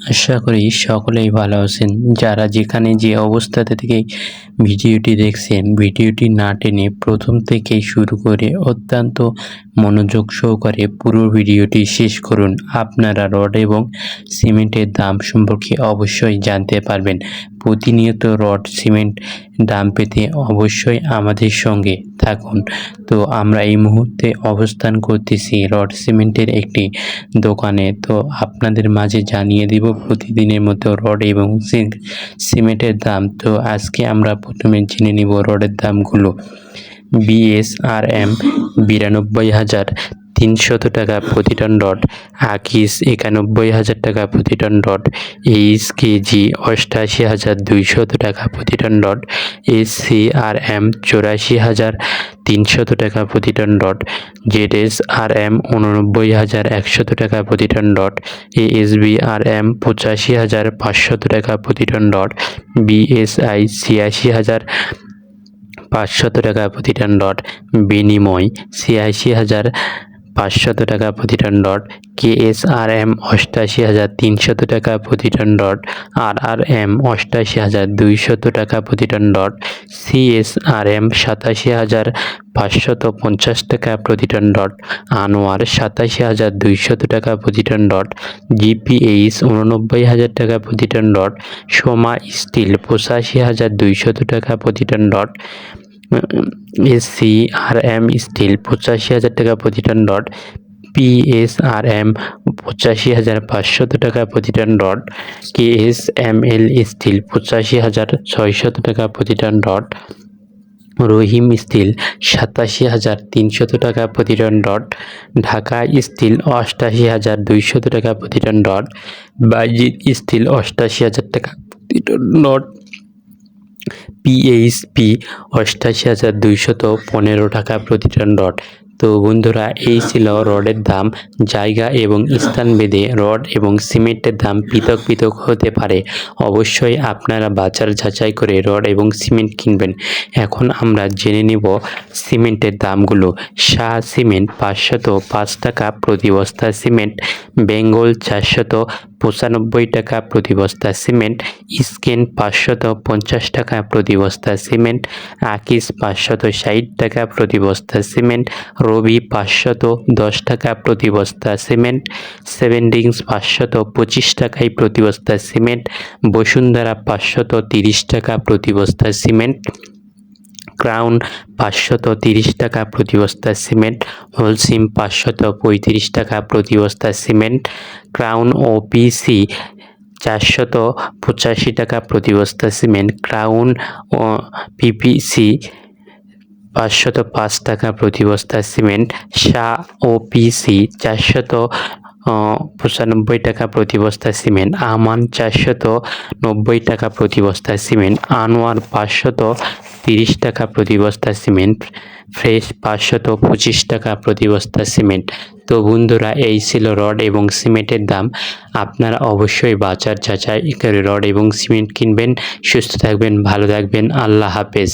আশা করি সকলেই ভালো আছেন। যারা যেখানে যে অবস্থাতে থেকে ভিডিওটি দেখছেন, ভিডিওটি না টেনে প্রথম থেকে শুরু করে অত্যন্ত মনোযোগ সহকারে পুরো ভিডিওটি শেষ করুন। আপনারা রড এবং সিমেন্টের দাম সম্পর্কে অবশ্যই জানতে পারবেন। প্রতিনিয়ত রড, সিমেন্ট দাম পেতে অবশ্যই আমাদের সঙ্গে থাকুন। তো আমরা এই মুহূর্তে অবস্থান করতেছি রড, সিমেন্টের একটি দোকানে। তো আপনাদের মাঝে জানিয়ে দিব প্রতিদিনের মতো রড এবং জিঙ্ক সিমেন্টের দাম। তো আজকে আমরা প্রথমে জেনে নিব রডের দামগুলো। বিএসআরএম বিরানব্বই হাজার তিনশত টাকা প্রতি টন রড আকিস একানব্বই হাজার টাকা প্রতি টন রড এইচ কেজি অষ্টাশি হাজার দুইশত টাকা প্রতি ton rod S C R M চৌরাশি হাজার তিনশত টাকা প্রতি ton rod Z S R M উননব্বই হাজার একশত টাকা প্রতি ton rod ASB R M পঁচাশি হাজার পাঁচশত টাকা প্রতি টন রড বিএসআই ছিয়াশি হাজার পাঁচশত টাকা প্রতি টন রড বিনিময় ছিয়াশি হাজার পাঁচশত টাকা প্রতি টন রড কেএসআরএম অষ্টাশি হাজার তিনশত টাকা প্রতি ton rod R R M অষ্টাশি হাজার দুইশত টাকা প্রতি টন রড সিএসআরএম সাতাশি হাজার পাঁচশত পঞ্চাশ টাকা প্রতি টন রড আনোয়ার সাতাশি হাজার দুইশত টাকা প্রতি টন রড জিপিএইচ উননব্বই হাজার টাকা প্রতি টন রড সোমা স্টিল পঁচাশি হাজার দুইশত টাকা প্রতি ton rod S C R M steel পঁচাশি হাজার টাকা প্রতি টন রড পিএসআরএম পঁচাশি হাজার পাঁচশত টাকা প্রতি টন রড কেএসএমএল স্টিল পঁচাশি হাজার ছয়শত টাকা প্রতি টন রড, রহিম স্টিল সাতাশি হাজার তিনশত টাকা প্রতি টন রড, ঢাকা স্টিল অষ্টাশি হাজার দুইশত টাকা প্রতি টন রড বাইজিৎ স্টিল অষ্টাশি হাজার টাকা প্রতি টন রড। পিএইচপি অষ্টাশি হাজার দুইশত পনেরো টাকা প্রতি টন রড তো বন্ধুরা, এই ছিল রডের দাম, জায়গা এবং স্থান ভেদে রড এবং সিমেন্টের দাম পৃথক পৃথক হতে পারে। অবশ্যই আপনারা বাজার যাচাই করে রড এবং সিমেন্ট কিনবেন। এখন আমরা জেনে নিব সিমেন্টের দামগুলো। শাহ সিমেন্ট পাঁচশত পাঁচ টাকা প্রতি বস্তা সিমেন্ট, বেঙ্গল চারশত পঁচানব্বই টাকা প্রতি বস্তা সিমেন্ট স্কেন পাঁচশত পঞ্চাশ টাকা প্রতি বস্তা সিমেন্ট, আকিস পাঁচশত ষাট টাকা প্রতি বস্তা সিমেন্ট রবি পাঁচশত দশ টাকা প্রতি বস্তা সিমেন্ট, সেভেন রিংস পাঁচশত পঁচিশ টাকায় প্রতি বস্তা সিমেন্ট, বসুন্ধরা পাঁচশত তিরিশ টাকা প্রতি বস্তা সিমেন্ট, ক্রাউন পাঁচশত তিরিশ টাকা প্রতি বস্তা সিমেন্ট, হোলসিম পাঁচশত পঁয়ত্রিশ টাকা প্রতি বস্তা সিমেন্ট, ক্রাউন ও পিসি চারশত পঁচাশি টাকা প্রতি বস্তা সিমেন্ট, ক্রাউন ও পিপিসি পাঁচশত পাঁচ টাকা প্রতি বস্তা সিমেন্ট শাহ ও পিসি চারশত পঁচানব্বই টাকা প্রতি বস্তা সিমেন্ট, আমান চারশত নব্বই টাকা প্রতি বস্তা সিমেন্ট, আনোয়ার পাঁচশত তিরিশ টাকা প্রতি বস্তা সিমেন্ট, ফ্রেশ পাঁচশত পঁচিশ টাকা প্রতি বস্তা সিমেন্ট। তো বন্ধুরা, এই ছিল রড এবং সিমেন্টের দাম। আপনারা অবশ্যই বাজার যাচাই করে রড এবং সিমেন্ট কিনবেন। সুস্থ থাকবেন, ভালো থাকবেন। আল্লাহ হাফেজ।